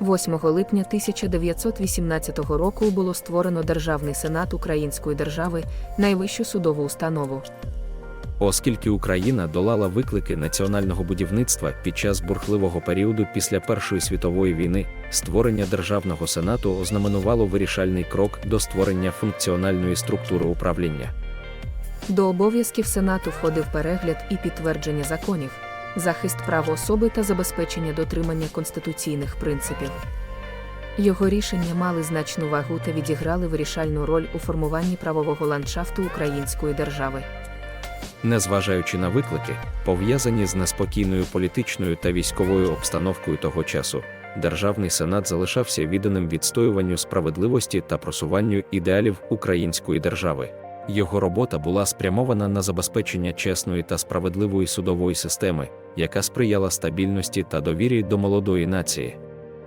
8 липня 1918 року було створено Державний сенат Української держави, найвищу судову установу. Оскільки Україна долала виклики національного будівництва під час бурхливого періоду після Першої світової війни, створення Державного сенату ознаменувало вирішальний крок до створення функціональної структури управління. До обов'язків Сенату входив перегляд і підтвердження законів, захист прав особи та забезпечення дотримання конституційних принципів. Його рішення мали значну вагу та відіграли вирішальну роль у формуванні правового ландшафту української держави. Незважаючи на виклики, пов'язані з неспокійною політичною та військовою обстановкою того часу, Державний сенат залишався відданим відстоюванню справедливості та просуванню ідеалів української держави. Його робота була спрямована на забезпечення чесної та справедливої судової системи, яка сприяла стабільності та довірі до молодої нації.